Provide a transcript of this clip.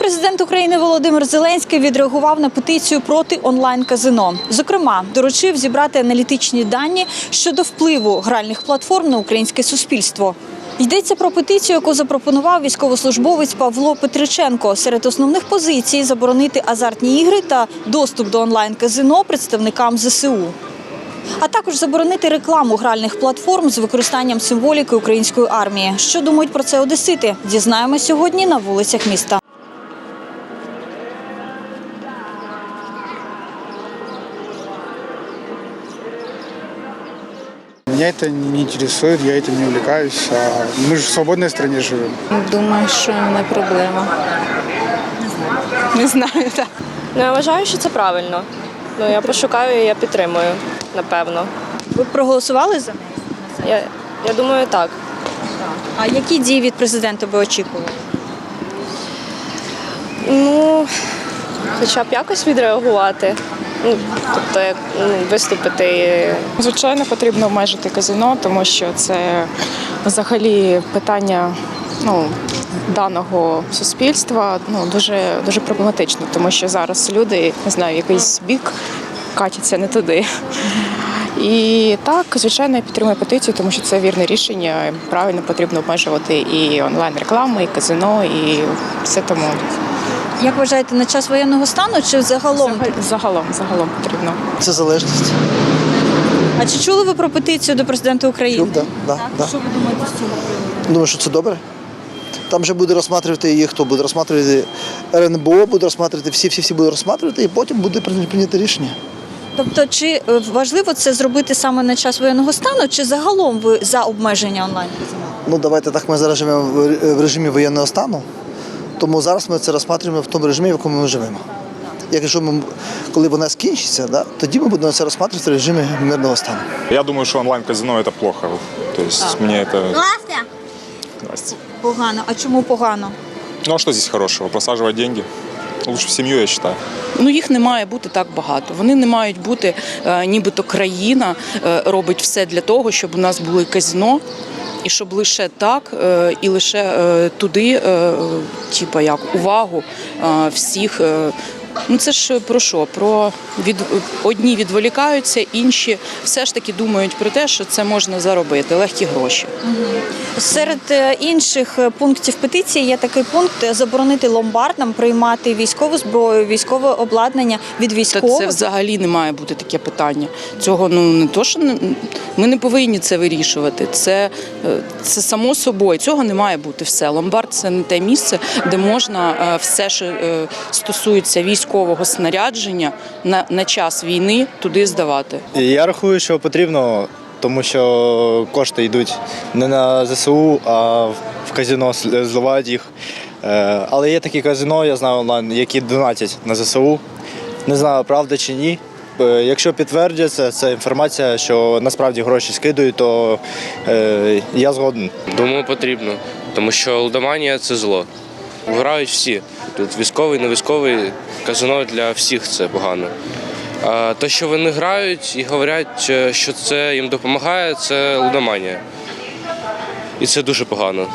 Президент України Володимир Зеленський відреагував на петицію проти онлайн-казино. Зокрема, доручив зібрати аналітичні дані щодо впливу гральних платформ на українське суспільство. Йдеться про петицію, яку запропонував військовослужбовець Павло Петриченко. Серед основних позицій заборонити азартні ігри та доступ до онлайн-казино представникам ЗСУ. А також заборонити рекламу гральних платформ з використанням символіки української армії. Що думають про це одесити? Дізнаємось сьогодні на вулицях міста. Меня это не интересует, я этим не увлекаюсь. А мы же в свободной стране живем. Думаю, що не проблема. Не знаю, так. Ну, я вважаю, що це правильно. Ну, я пошукаю і я підтримую, напевно. Ви проголосували за неї? Я, я думаю, так. А які дії від президента ви очікували? Ну, хоча б якось відреагувати. Ну, тобто, як ну, виступити. Звичайно, потрібно обмежити казино, тому що це взагалі питання ну, даного суспільства ну, дуже, дуже проблематично, тому що зараз люди, не знаю, якийсь бік катяться не туди. І так, звичайно, я підтримую петицію, тому що це вірне рішення. Правильно потрібно обмежувати і онлайн-рекламу, і казино, і все тому. Як вважаєте, на час воєнного стану чи загалом? Загалом, загалом потрібно. Це залежність. А чи чули ви про петицію до президента України? Чув, да, да, да. Що ви думаєте з цього приводу? Думаю, що це добре. Там же буде розсматривати її, хто буде розсматривати РНБО, буде розсматривати, всі, всі, всі будуть розсматривати, і потім буде прийнято рішення. Тобто, чи е, важливо це зробити саме на час воєнного стану, чи загалом ви за обмеження онлайн? Ну давайте так, ми зараз живемо в режимі воєнного стану, тому зараз ми це розсматриваємо в тому режимі, в якому ми живемо. Якщо ми, коли вона скінчиться, да, тоді ми будемо це розсматривати в режимі мирного стану. Я думаю, що онлайн-казино це плохо. Тобто мені це... это... Здрасте. Погано. А чому погано? Ну а що здесь хорошого? Просаживать деньги? Лучше в сім'ю, я вважаю. Ну їх не має бути так багато. Вони не мають бути, е, нібито країна е, робить все для того, щоб у нас були казино. І щоб лише так е, і лише туди, типа як увагу всіх. Е, Ну це ж про що? Про від одні відволікаються, інші все ж таки думають про те, що це можна заробити легкі гроші. Серед е, інших е, пунктів петиції є такий пункт е, заборонити ломбардам приймати військову зброю, військове обладнання від Та військових. це взагалі не має бути таке питання. Цього ну не то, що не, ми не повинні це вирішувати. Це, е, це само собою. Цього не має бути все. Ломбард це не те місце, де можна е, все, що е, стосується військового снарядження на, на час війни, туди здавати. Я рахую, що потрібно, тому що кошти йдуть не на ЗСУ, а в казино зливають їх. Е, Але є такі казино, я знаю онлайн, які донатять на ЗСУ. Не знаю, правда чи ні. Е, Якщо підтвердиться ця інформація, що насправді гроші скидують, то е, я згоден. Думаю, потрібно, тому що лудоманія це зло. Вграють всі. Тут військовий, не військовий, казино для всіх це погано. А те, що вони грають і говорять, е, що це їм допомагає, це лудоманія. І це дуже погано.